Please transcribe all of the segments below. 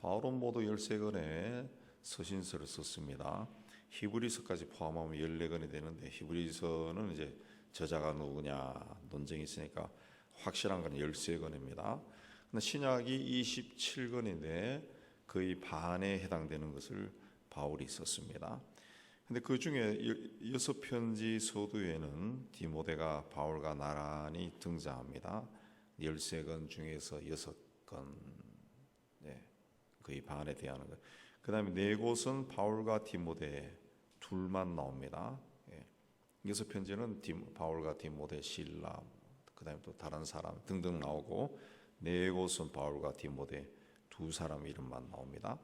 바울은 모두 13권의 서신서를 썼습니다. 히브리서까지 포함하면 14권이 되는데 히브리서는 이제 저자가 누구냐 논쟁이 있으니까 확실한 건 13권입니다. 근데 신약이 27권인데 거의 반에 해당되는 것을 바울이 썼습니다. 근데 그 중에 여- 여섯 편지 서두에는 디모데가 바울과 나란히 등장합니다. 13권 중에서 여섯 권 네, 거의 반에 대하는 것. 그 다음에 네 곳은 바울과 디모데 둘만 나옵니다. 예. 여섯 편지는 디, 바울과 디모데, 신라, 그 다음에 또 다른 사람 등등 나오고 네 곳은 바울과 디모데 두 사람 이름만 나옵니다.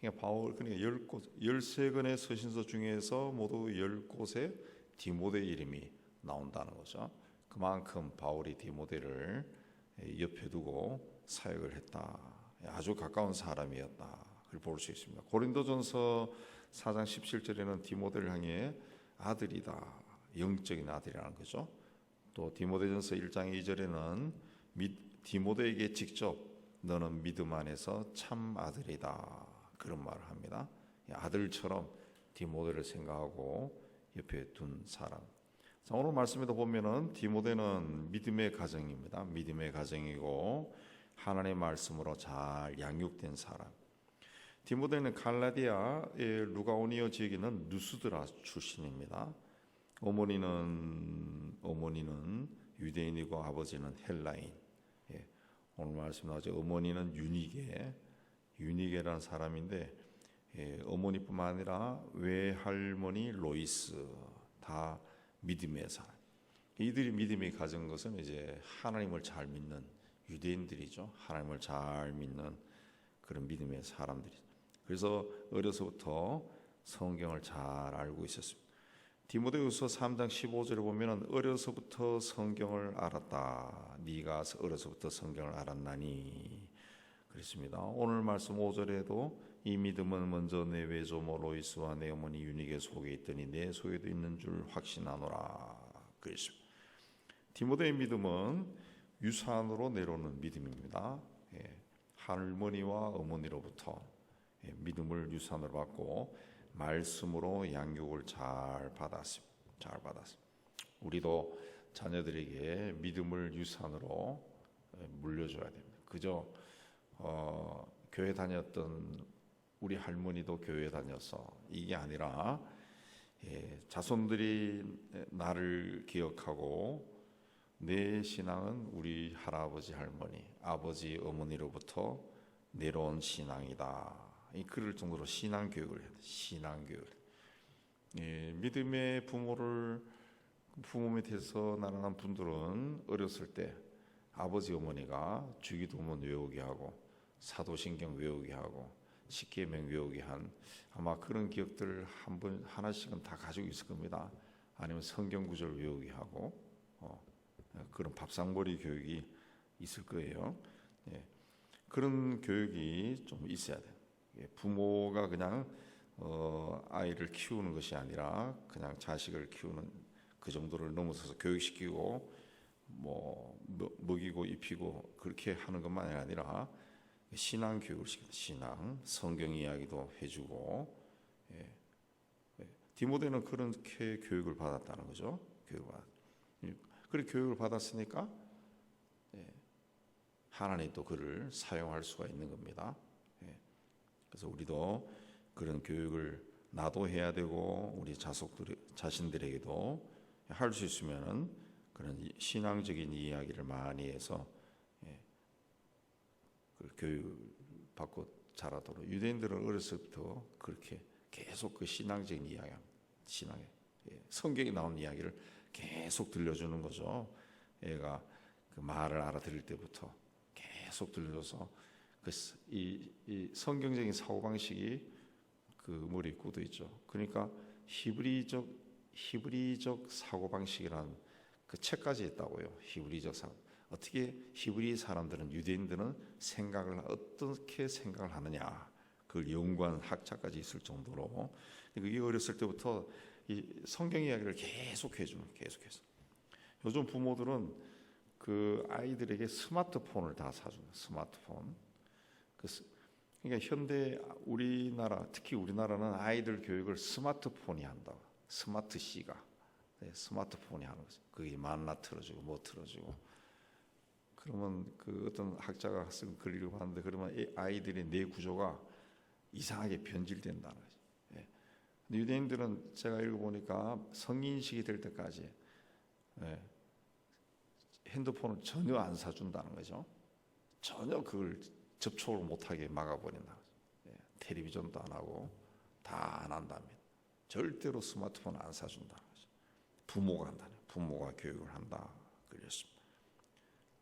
그러니까 바울 그러니까 열 곳, 열세 권의 서신서 중에서 모두 열 곳에 디모데 이름이 나온다는 거죠. 그만큼 바울이 디모데를 옆에 두고 사역을 했다. 아주 가까운 사람이었다. 그걸 볼 수 있습니다. 고린도전서 4장 17절에는 디모데를 향해 아들이다. 영적인 아들이라는 거죠. 또 디모데전서 1장 2절에는 디모데에게 직접 너는 믿음 안에서 참 아들이다. 그런 말을 합니다. 아들처럼 디모데를 생각하고 옆에 둔 사람. 자, 오늘 말씀에도 보면은 디모데는 믿음의 가정입니다. 믿음의 가정이고 하나님의 말씀으로 잘 양육된 사람. 디모데는 갈라디아의 루가오니오 지역에는 누스드라 출신입니다. 어머니는 어머니는 유대인이고 아버지는 헬라인. 예, 오늘 말씀 나오죠. 어머니는 유니게, 유니게라는 사람인데 예, 어머니뿐만 아니라 외할머니 로이스 다 믿음의 사람. 이들이 믿음이 가진 것은 이제 하나님을 잘 믿는 유대인들이죠. 하나님을 잘 믿는 그런 믿음의 사람들이. 그래서 어려서부터 성경을 잘 알고 있었습니다. 디모데후서 3장 15절에 보면은 어려서부터 성경을 알았다. 네가 어려서부터 성경을 알았나니 그렇습니다. 오늘 말씀 5절에도 이 믿음은 먼저 내 외조모 로이스와 내 어머니 유니게 속에 있더니 내 속에도 있는 줄 확신하노라. 그렇습니다. 디모데의 믿음은 유산으로 내려오는 믿음입니다. 예, 할머니와 어머니로부터 예, 믿음을 유산으로 받고 말씀으로 양육을 잘 받았습니다. 잘 받았습니다. 우리도 자녀들에게 믿음을 유산으로 예, 물려줘야 됩니다. 그저 어, 교회 다녔던 우리 할머니도 교회 다녀서 이게 아니라 예, 자손들이 나를 기억하고 내 신앙은 우리 할아버지 할머니, 아버지 어머니로부터 내려온 신앙이다. 이 그럴 정도로 신앙 교육을 돼. 신앙 교육. 예, 믿음의 부모를 부모 밑에서 나라는 분들은 어렸을 때 아버지 어머니가 주기도문 외우게 하고 사도신경 외우게 하고 십계명 외우게 한 아마 그런 기억들 한 번 하나씩은 다 가지고 있을 겁니다. 아니면 성경 구절 외우게 하고 어, 그런 밥상머리 교육이 있을 거예요. 예, 그런 교육이 좀 있어야 돼요. 예, 부모가 그냥 어, 아이를 키우는 것이 아니라 그냥 자식을 키우는 그 정도를 넘어서서 교육시키고 뭐 먹- 먹이고 입히고 그렇게 하는 것만이 아니라 신앙 교육을 시킵니다. 신앙, 성경 이야기도 해주고 예. 예. 디모데는 그렇게 교육을 받았다는 거죠. 교육을 받. 그렇게 교육을 받았으니까 예. 하나님 또 그를 사용할 수가 있는 겁니다. 예. 그래서 우리도 그런 교육을 나도 해야 되고 우리 자속들 자신들에게도 할 수 있으면은 그런 이- 신앙적인 이야기를 많이 해서 예. 그 교육 받고 자라도록 유대인들은 어렸을부터 그렇게 계속 그 신앙적인 이야기, 신앙에 예. 성경에 나온 이야기를 계속 들려주는 거죠. 애가 그 말을 알아들을 때부터 계속 들려줘서 그 이 이 성경적인 사고 방식이 그 머리에 굳어 있죠. 그러니까 히브리적 히브리적 사고 방식이라는 그 책까지 있다고요. 히브리적 사 어떻게 히브리 사람들은 유대인들은 생각을 어떻게 생각을 하느냐 그걸 연구한 학자까지 있을 정도로 그게 어렸을 때부터 이 성경 이야기를 계속 해주는 계속해서. 요즘 부모들은 그 아이들에게 스마트폰을 다 사주는 스마트폰. 그 스- 그러니까 현대 우리나라 특히 우리나라는 아이들 교육을 스마트폰이 한다. 스마트 C가. 네, 스마트폰이 하는 거죠. 그게 만나 틀어주고 뭐 틀어주고. 그러면 그 어떤 학자가 쓴 글을 봤는데 그러면 이 아이들의 뇌 구조가 이상하게 변질된다는 유대인들은 제가 읽어보니까 성인식이 될 때까지 예, 핸드폰을 전혀 안 사준다는 거죠. 전혀 그걸 접촉을 못하게 막아버린다. 예, 텔레비전도 안 하고 다 안 한답니다. 절대로 스마트폰 안 사준다는 거죠. 부모가 한다는 부모가 교육을 한다 그랬습니다.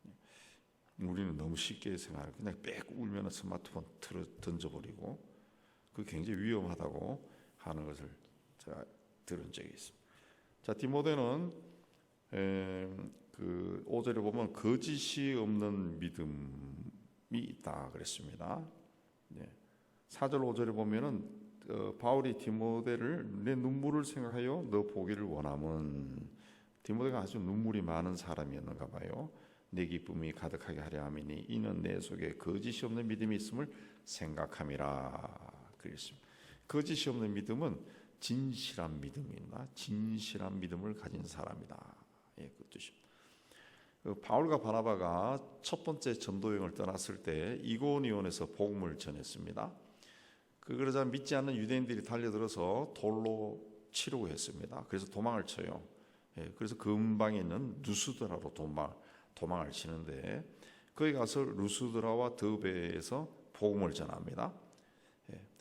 예. 우리는 너무 쉽게 생각해요. 그냥 빽 울면 스마트폰 틀어 던져버리고 그 굉장히 위험하다고 하는 것을 제가 들은 적이 있습니다. 자 디모데는 에, 그 5절에 보면 거짓이 없는 믿음이 있다 그랬습니다. 네. 4절 5절에 보면은 어, 바울이 디모데를 내 눈물을 생각하여 너 보기를 원함은 디모데가 아주 눈물이 많은 사람이었는가 봐요. 내 기쁨이 가득하게 하려 함이니 이는 내 속에 거짓이 없는 믿음이 있음을 생각함이라 그랬습니다. 거짓이 없는 믿음은 진실한 믿음이나 진실한 믿음을 가진 사람이다. 예, 그 뜻입니다. 그 바울과 바나바가 첫 번째 전도 여행을 떠났을 때 이고니온에서 복음을 전했습니다. 그 그러자 믿지 않는 유대인들이 달려들어서 돌로 치려고 했습니다. 그래서 도망을 쳐요. 예, 그래서 근방에 있는 루스드라로 도망 도망을 치는데 거기 가서 루스드라와 더베에서 복음을 전합니다.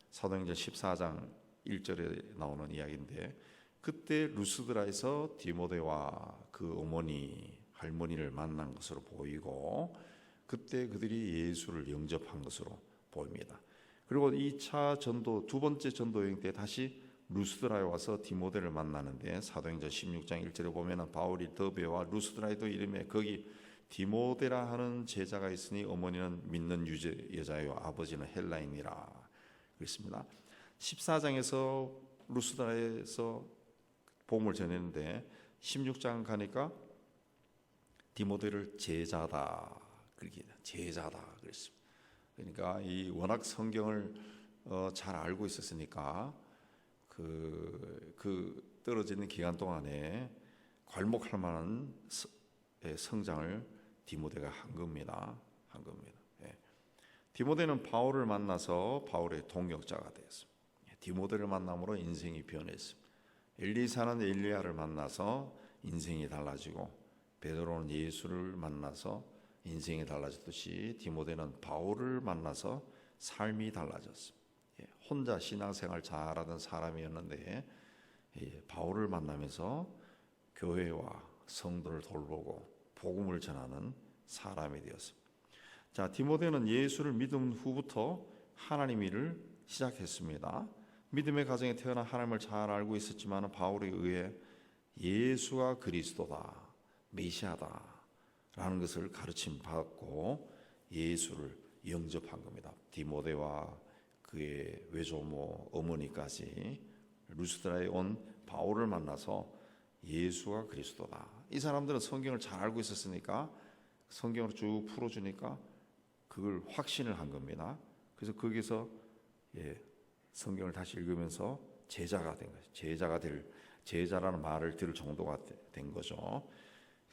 예, 사도행전 14장 1절에 나오는 이야기인데 그때 루스드라에서 디모데와 그 어머니 할머니를 만난 것으로 보이고 그때 그들이 예수를 영접한 것으로 보입니다. 그리고 2차 전도 두 번째 전도 여행 때 다시 루스드라에 와서 디모데를 만나는데 사도행전 16장 1절에 보면은 바울이 더베와 루스드라에도 이름에 거기 디모데라 하는 제자가 있으니 어머니는 믿는 유제 여자요 아버지는 헬라인이라 그랬습니다. 14장에서 루스드라에서 복음을 전했는데 16장 가니까 디모데를 제자다 그렇게 제자다 그랬습니다. 그러니까 이 워낙 성경을 어, 잘 알고 있었으니까 그, 그 떨어지는 기간 동안에 괄목할 만한 서- 예, 성장을 디모데가 한 겁니다. 한 겁니다. 예. 디모데는 바울을 만나서 바울의 동역자가 되었습니다. 예, 디모데를 만남으로 인생이 변했습니다. 엘리사는 엘리야를 만나서 인생이 달라지고 베드로는 예수를 만나서 인생이 달라졌듯이 디모데는 바울을 만나서 삶이 달라졌습니다. 예, 혼자 신앙생활 잘하던 사람이었는데 예, 바울을 만나면서 교회와 성도를 돌보고 복음을 전하는 사람이 되었습니다. 자, 디모데는 예수를 믿은 후부터 하나님 일을 시작했습니다. 믿음의 가정에 태어나 하나님을 잘 알고 있었지만 바울에 의해 예수가 그리스도다, 메시아다라는 것을 가르침 받고 예수를 영접한 겁니다. 디모데와 그의 외조모 어머니까지 루스드라에 온 바울을 만나서 예수가 그리스도다. 이 사람들은 성경을 잘 알고 있었으니까 성경을 쭉 풀어주니까 그걸 확신을 한 겁니다. 그래서 거기서 예, 성경을 다시 읽으면서 제자가 된 거죠. 제자가 될 제자라는 말을 들을 정도가 되- 된 거죠.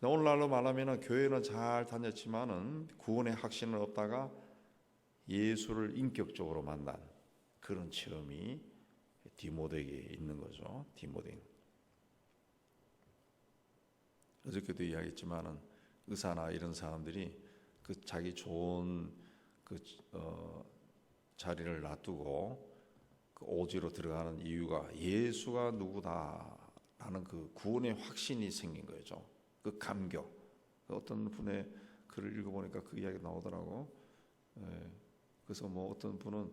오늘날로 말하면은 교회는 잘 다녔지만은 구원의 확신은 없다가 예수를 인격적으로 만난 그런 체험이 디모데에게 있는 거죠. 디모데. 어저께도 이야기했지만은 의사나 이런 사람들이 그 자기 좋은 그 어, 자리를 놔두고 그 오지로 들어가는 이유가 예수가 누구다라는 그 구원의 확신이 생긴 거죠. 그 감격. 어떤 분의 글을 읽어보니까 그 이야기 나오더라고. 예, 그래서 뭐 어떤 분은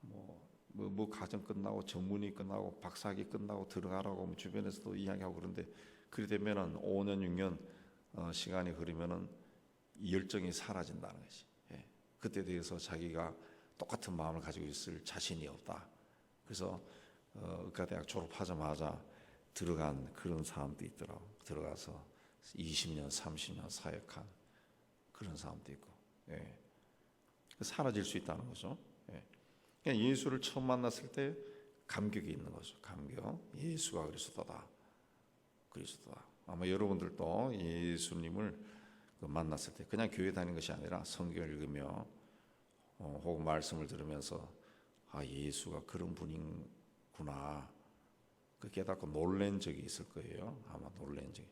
뭐, 뭐, 뭐 가정 끝나고 전문의 끝나고 박사학위 끝나고 들어가라고 뭐 주변에서도 이야기하고 그런데 그리 되면은 5년 6년 어, 시간이 흐르면은 이 열정이 사라진다는 거지. 예. 그때 대해서 자기가 똑같은 마음을 가지고 있을 자신이 없다. 그래서 어, 의과대학 졸업하자마자 들어간 그런 사람도 있더라고. 들어가서 20년, 30년 사역한 그런 사람도 있고, 예. 사라질 수 있다는 거죠. 예. 그냥 예수를 처음 만났을 때 감격이 있는 거죠. 감격. 예수가 그리스도다. 그리스도다. 아마 여러분들도 예수님을 그 만났을 때 그냥 교회 다니는 것이 아니라 성경을 읽으며 어, 혹은 말씀을 들으면서 아 예수가 그런 분이구나 그 깨닫고 놀란 적이 있을 거예요. 아마 놀란 적이.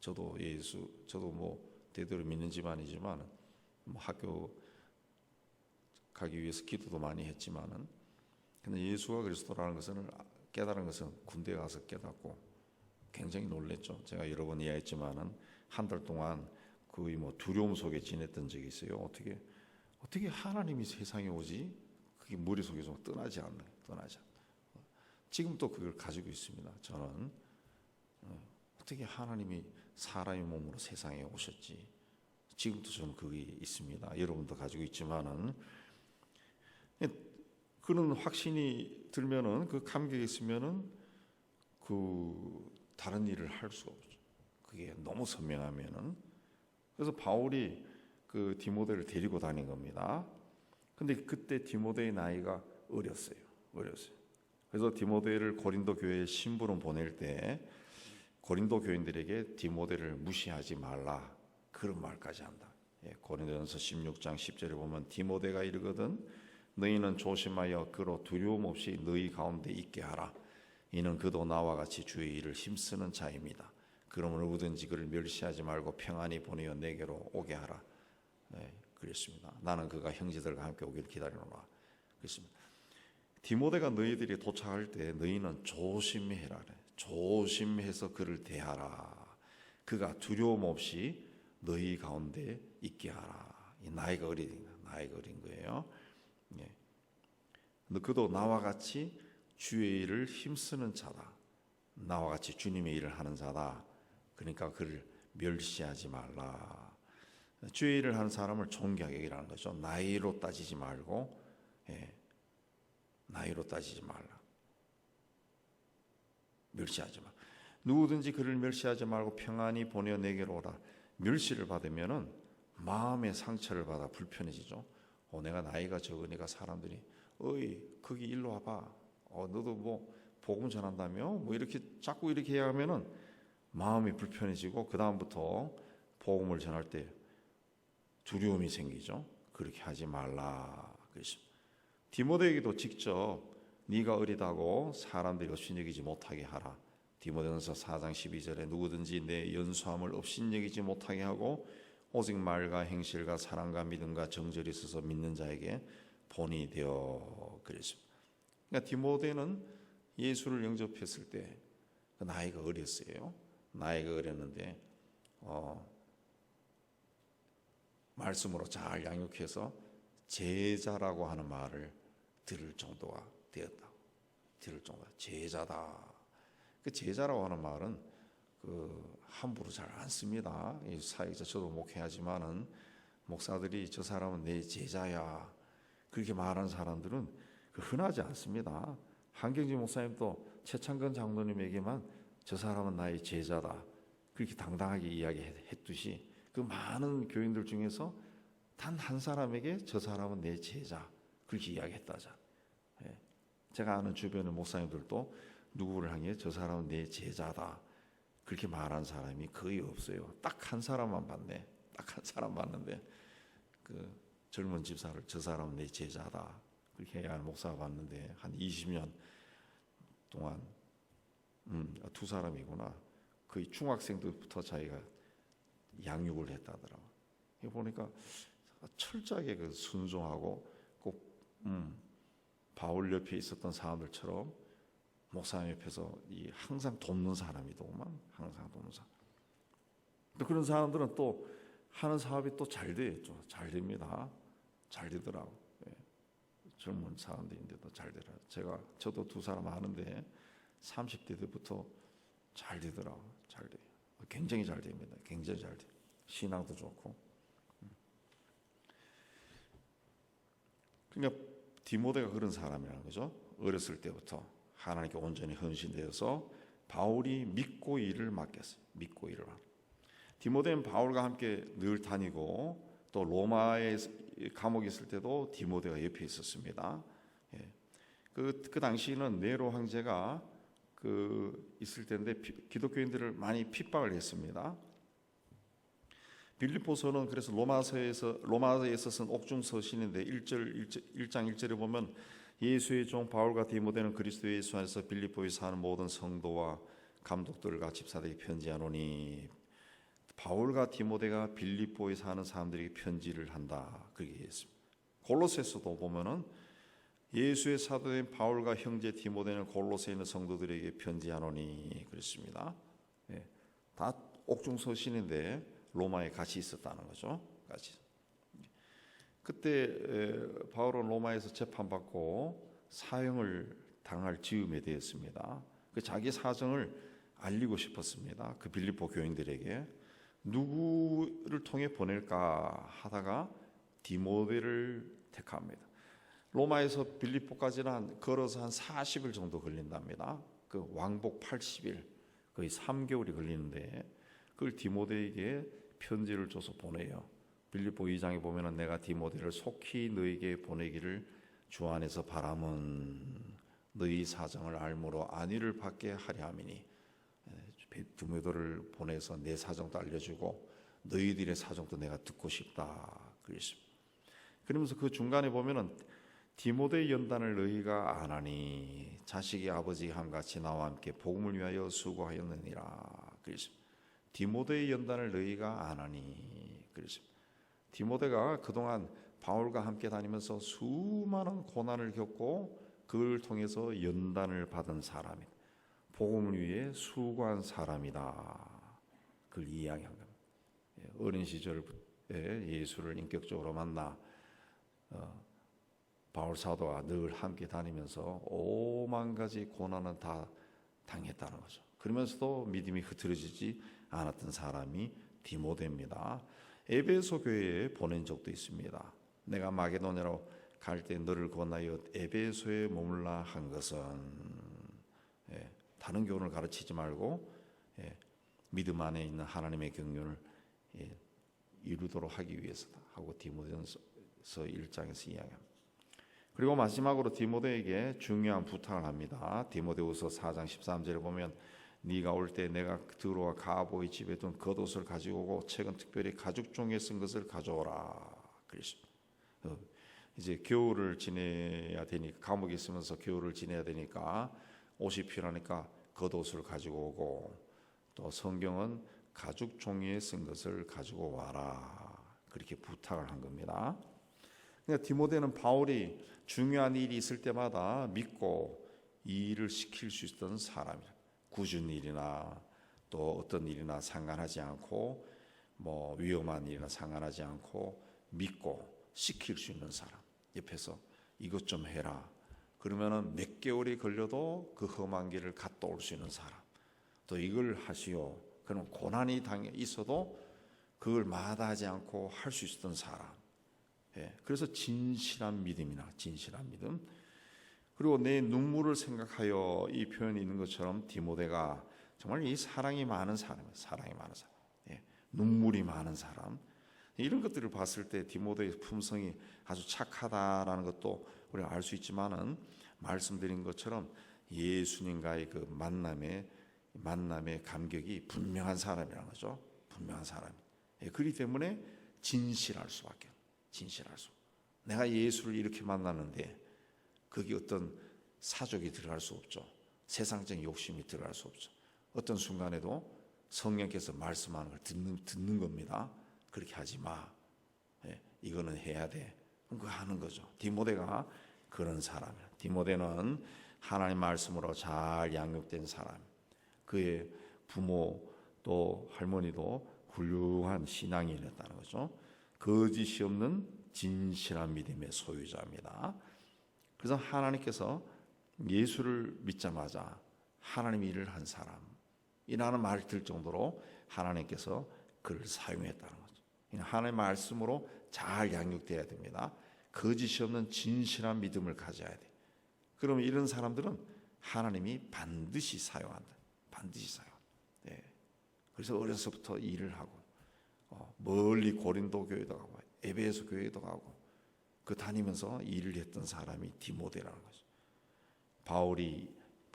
저도 예수 저도 뭐 대대로 믿는 집안이지만 뭐 학교 가기 위해서 기도도 많이 했지만은 근데 예수가 그리스도라는 것을 깨달은 것은 군대 가서 깨닫고 굉장히 놀랬죠. 제가 여러 번 이야기했지만은 한 달 동안 거의 뭐 두려움 속에 지냈던 적이 있어요. 어떻게 어떻게 하나님이 세상에 오지? 그게 머릿속에서 떠나지 않네. 떠나지 않. 지금 또 그걸 가지고 있습니다. 저는 어, 어떻게 하나님이 사람의 몸으로 세상에 오셨지? 지금도 저는 그게 있습니다. 여러분도 가지고 있지만은 그런 확신이 들면은 그 감격이 있으면은 그 다른 일을 할 수가 없죠. 그게 너무 선명하면은 그래서 바울이 그 디모데를 데리고 다닌 겁니다. 근데 그때 디모데의 나이가 어렸어요. 어렸어요. 그래서 디모데를 고린도 교회에 신부름 보낼 때 고린도 교인들에게 디모데를 무시하지 말라 그런 말까지 한다. 예, 고린도전서 16장 10절에 보면 디모데가 이르거든 너희는 조심하여 그로 두려움 없이 너희 가운데 있게 하라. 이는 그도 나와 같이 주의 일을 힘쓰는 자입니다. 그러므로 누구든지 그를 멸시하지 말고 평안히 보내어 내게로 오게 하라. 네, 그랬습니다. 나는 그가 형제들과 함께 오기를 기다리노라. 그랬습니다. 디모데가 너희들이 도착할 때 너희는 조심해라. 조심해서 그를 대하라. 그가 두려움 없이 너희 가운데 있게 하라. 이 나이가 어린 나이가 어린 거예요. 예. 그도 나와 같이 주의 일을 힘쓰는 자다. 나와 같이 주님의 일을 하는 자다. 그러니까 그를 멸시하지 말라. 주의 일을 하는 사람을 존경하게 라는 거죠. 나이로 따지지 말고, 예. 나이로 따지지 말라. 멸시하지 마. 누구든지 그를 멸시하지 말고 평안히 보내 내게로 오라. 멸시를 받으면은 마음의 상처를 받아 불편해지죠. 어, 내가 나이가 적으니까 사람들이 어이 거기 일로 와봐. 어, 너도 뭐 복음 전한다며? 뭐 이렇게 자꾸 이렇게 해야 하면은 마음이 불편해지고 그 다음부터 복음을 전할 때 두려움이 생기죠. 그렇게 하지 말라 그랬습니다. 디모데에게도 직접 네가 어리다고 사람들이 업신여기지 못하게 하라. 디모데전서 4장 12절에 누구든지 내 연수함을 업신여기지 못하게 하고 오직 말과 행실과 사랑과 믿음과 정절이 있어서 믿는 자에게 본이 되어 그랬습니다. 그러니까 디모데는 예수를 영접했을 때그 나이가 어렸어요. 나이가 어렸는데 어, 말씀으로 잘 양육해서 제자라고 하는 말을 들을 정도가 되었다. 들을 정도 제자다. 그 제자라고 하는 말은 그 함부로 잘 안 씁니다. 이 사역자 저도 목회하지만은 목사들이 저 사람은 내 제자야 그렇게 말하는 사람들은 그 흔하지 않습니다. 한경지 목사님도 최창건 장로님에게만 저 사람은 나의 제자다 그렇게 당당하게 이야기했듯이 그 많은 교인들 중에서 단 한 사람에게 저 사람은 내 제자 그렇게 이야기했다자. 예. 제가 아는 주변의 목사님들도 누구를 향해 저 사람은 내 제자다 그렇게 말한 사람이 거의 없어요. 딱 한 사람만 봤네. 딱 한 사람 봤는데 그 젊은 집사를 저 사람은 내 제자다 그렇게 해야 목사가 봤는데 한 20년 동안 음, 두 사람이구나. 거의 중학생 때부터 자기가 양육을 했다더라고. 이거 보니까 철저하게 그 순종하고 꼭 음, 바울 옆에 있었던 사람들처럼 목사님 옆에서 이 항상 돕는 사람이더만 항상 돕는 사람. 또 그런 사람들은 또 하는 사업이 또잘 되죠. 잘 됩니다. 잘 되더라고. 예. 젊은 사람들인데도 잘 되라. 제가 저도 두 사람 아는데 30대 때부터 잘 되더라고. 잘 돼. 굉장히 잘 됩니다. 굉장히 잘 돼. 신앙도 좋고. 음. 그러니까 디모데가 그런 사람이라는 거죠. 어렸을 때부터 하나님께 온전히 헌신되어서 바울이 믿고 일을 맡겼어요. 믿고 일을. 디모데는 바울과 함께 늘 다니고 또 로마에 이 감옥에 있을 때도 디모데가 옆에 있었습니다. 예. 그, 그 당시에는 네로 황제가 그 있을 피- 기독교인들을 많이 핍박을 했습니다. 빌립보서는 그래서 로마서에서 로마에서 쓴 옥중 서신인데 1절 1장 1절에 보면 예수의 종 바울과 디모데는 그리스도 예수 안에서 빌립보에 사는 모든 성도와 감독들과 집사들에게 편지하노니 바울과 디모데가 빌립보에 사는 사람들에게 편지를 한다 그렇게 했습니다. 골로새서도 보면은 예수의 사도된 바울과 형제 디모데는 골로새에 있는 성도들에게 편지하노니 그랬습니다. 예, 다 옥중 서신인데 로마에 같이 있었다는 거죠. 같이. 그때 에, 바울은 로마에서 재판받고 사형을 당할 즈음에 되었습니다. 그 자기 사정을 알리고 싶었습니다. 그 빌립보 교인들에게 누구를 통해 보낼까 하다가 디모데를 택합니다. 로마에서 빌립보까지는 한, 걸어서 한 40일 정도 걸린답니다. 그 왕복 80일 거의 3개월이 걸리는데 그걸 디모데에게 편지를 줘서 보내요. 빌립보 2장에 보면은 내가 디모데를 속히 너에게 보내기를 주 안에서 바람은 너희 사정을 알므로 안위를 받게 하려 함이니 에, 디모데를 보내서 내 사정도 알려주고 너희들의 사정도 내가 듣고 싶다 그랬습니다. 그러면서 그 중간에 보면은 디모데 연단을 너희가 안 하니 자식이 아버지 함같이 나와 함께 복음을 위하여 수고하였느니라 그랬습니다. 디모데의 연단을 너희가 안 하니 그랬습니다. 디모데가 그동안 바울과 함께 다니면서 수많은 고난을 겪고 그걸 통해서 연단을 받은 사람이다. 복음을 위해 수고한 사람이다. 그걸 이야기한 겁니다. 예, 어린 시절에 예수를 인격적으로 만나 어, 바울 사도와 늘 함께 다니면서 오만 가지 고난은 다 당했다는 거죠. 그러면서도 믿음이 흐트러지지 않았던 사람이 디모데입니다. 에베소 교회에 보낸 적도 있습니다. 내가 마게도냐로 갈 때 너를 권하여 에베소에 머물라 한 것은 예, 다른 교훈을 가르치지 말고 예, 믿음 안에 있는 하나님의 경륜을 예, 이루도록 하기 위해서다 하고 디모데전서 1장에서 이야기합니다. 그리고 마지막으로 디모데에게 중요한 부탁을 합니다. 디모데후서 4장 13절에 보면 네가 올 때 내가 들어와 가보의 집에 둔 겉옷을 가지고 오고 책은 특별히 가죽 종이에 쓴 것을 가져오라 그랬습니다. 어, 이제 겨울을 지내야 되니까 감옥에 있으면서 겨울을 지내야 되니까 옷이 필요하니까 겉옷을 가지고 오고 또 성경은 가죽 종이에 쓴 것을 가지고 와라 그렇게 부탁을 한 겁니다. 그러니까 디모데는 바울이 중요한 일이 있을 때마다 믿고 이 일을 시킬 수 있던 사람이라. 굳은 일이나 또 어떤 일이나 상관하지 않고 뭐 위험한 일이나 상관하지 않고 믿고 시킬 수 있는 사람. 옆에서 이것 좀 해라. 그러면은 몇 개월이 걸려도 그 험한 길을 갔다 올 수 있는 사람. 또 이걸 하시오. 그럼 고난이 당해 있어도 그걸 마다하지 않고 할 수 있었던 사람. 예, 그래서 진실한 믿음이나 진실한 믿음. 그리고 내 눈물을 생각하여 이 표현이 있는 것처럼 디모데가 정말 이 사랑이 많은 사람이에요. 사랑이 많은 사람. 예, 눈물이 많은 사람. 이런 것들을 봤을 때 디모데의 품성이 아주 착하다라는 것도 우리가 알 수 있지만은 말씀드린 것처럼 예수님과의 그 만남의 만남의 감격이 분명한 사람이라는 거죠. 분명한 사람. 예, 그렇기 때문에 진실할 수밖에. 진실할 수. 내가 예수를 이렇게 만났는데 거기 어떤 사족이 들어갈 수 없죠. 세상적인 욕심이 들어갈 수 없죠. 어떤 순간에도 성령께서 말씀하는 걸 듣는, 듣는 겁니다. 그렇게 하지 마. 예, 이거는 해야 돼. 그거 하는 거죠. 디모데가 그런 사람이야. 디모데는 하나님 말씀으로 잘 양육된 사람. 그의 부모 또 할머니도 훌륭한 신앙이 있다는 거죠. 거짓이 없는 진실한 믿음의 소유자입니다. 그래서 하나님께서 예수를 믿자마자 하나님 일을 한 사람이라는 말을 들 정도로 하나님께서 그를 사용했다는 거죠. 하나님의 말씀으로 잘 양육돼야 됩니다. 거짓이 없는 진실한 믿음을 가져야 돼. 그러면 이런 사람들은 하나님이 반드시 사용한다. 반드시 사용. 네. 그래서 어려서부터 일을 하고 어, 멀리 고린도 교회도 가고 에베소 교회도 가고 그 다니면서 일을 했던 사람이 디모데라는 거죠. 바울이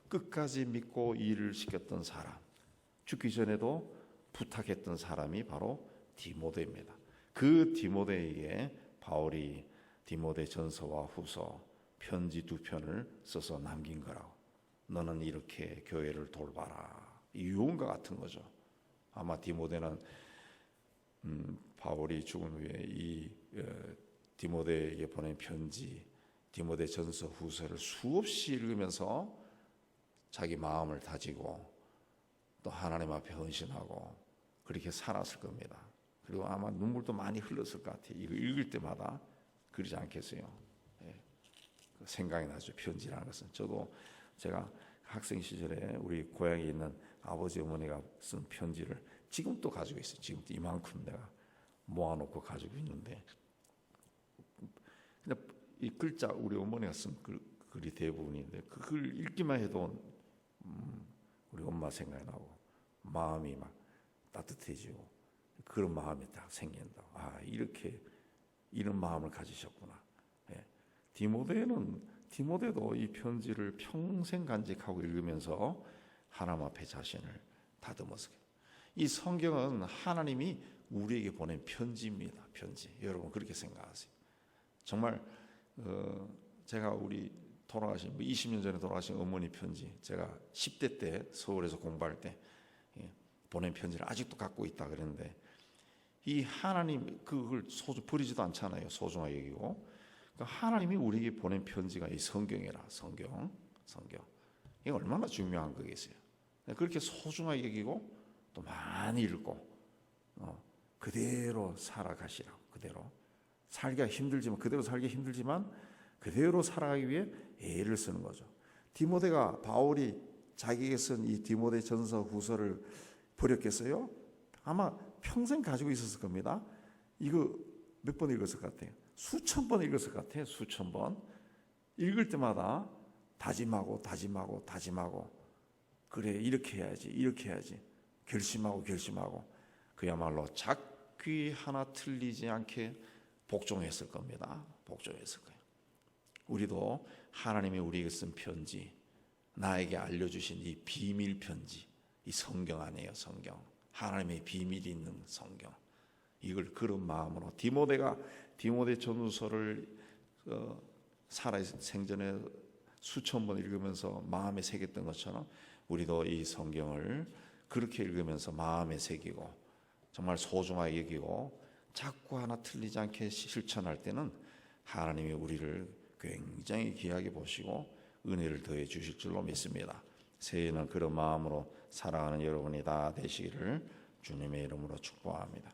끝까지 믿고 일을 시켰던 사람, 죽기 전에도 부탁했던 사람이 바로 디모데입니다. 그 디모데에게 바울이 디모데 전서와 후서 편지 두 편을 써서 남긴 거라고. 너는 이렇게 교회를 돌봐라. 유언과 같은 거죠. 아마 디모데는 음, 바울이 죽은 후에 이 어, 디모데에게 보낸 편지, 디모데 전서 후서를 수없이 읽으면서 자기 마음을 다지고 또 하나님 앞에 헌신하고 그렇게 살았을 겁니다. 그리고 아마 눈물도 많이 흘렀을 것 같아요. 이거 읽을 때마다 그러지 않겠어요? 예. 그 생각이 나죠. 편지라는 것은 저도 제가 학생 시절에 우리 고향에 있는 아버지 어머니가 쓴 편지를 지금도 가지고 있어요. 지금도 이만큼 내가 모아놓고 가지고 있는데 근데 이 글자 우리 어머니가 쓴 글, 글이 대부분인데 그 글 읽기만 해도 음, 우리 엄마 생각이 나고 마음이 막 따뜻해지고 그런 마음이 딱 생긴다. 아 이렇게 이런 마음을 가지셨구나. 예. 디모데는 디모데도 이 편지를 평생 간직하고 읽으면서 하나님 앞에 자신을 다듬었어요. 이 성경은 하나님이 우리에게 보낸 편지입니다. 편지. 여러분 그렇게 생각하세요. 정말 어, 제가 우리 돌아가신 20년 전에 돌아가신 어머니 편지 제가 10대 때 서울에서 공부할 때 예, 보낸 편지를 아직도 갖고 있다 그랬는데 이 하나님 그걸 소주 버리지도 않잖아요. 소중하게 여기고 그러니까 하나님이 우리에게 보낸 편지가 이 성경이라 성경 성경 이게 얼마나 중요한 거겠어요. 그렇게 소중하게 여기고 또 많이 읽고 어, 그대로 살아가시라고 그대로 살기가 힘들지만 그대로 살기 힘들지만 그대로 살아가기 위해 애를 쓰는 거죠. 디모데가 바울이 자기에게 쓴 이 디모데 전서 후서를 버렸겠어요? 아마 평생 가지고 있었을 겁니다. 이거 몇 번 읽었을 것 같아요? 수천 번 읽었을 것 같아요. 수천 번. 읽을 때마다 다짐하고 다짐하고 다짐하고 그래 이렇게 해야지 이렇게 해야지 결심하고 결심하고 그야말로 작귀 하나 틀리지 않게 복종했을 겁니다. 복종했을 거예요. 우리도 하나님이 우리에게 쓴 편지, 나에게 알려주신 이 비밀 편지, 이 성경 아니에요, 성경. 하나님의 비밀이 있는 성경. 이걸 그런 마음으로 디모데가 디모데 전후서를 어, 살아 생전에 수천 번 읽으면서 마음에 새겼던 것처럼 우리도 이 성경을 그렇게 읽으면서 마음에 새기고 정말 소중하게 여기고 자꾸 하나 틀리지 않게 실천할 때는 하나님이 우리를 굉장히 귀하게 보시고 은혜를 더해 주실 줄로 믿습니다. 새해에는 그런 마음으로 살아가는 여러분이 다 되시기를 주님의 이름으로 축복합니다.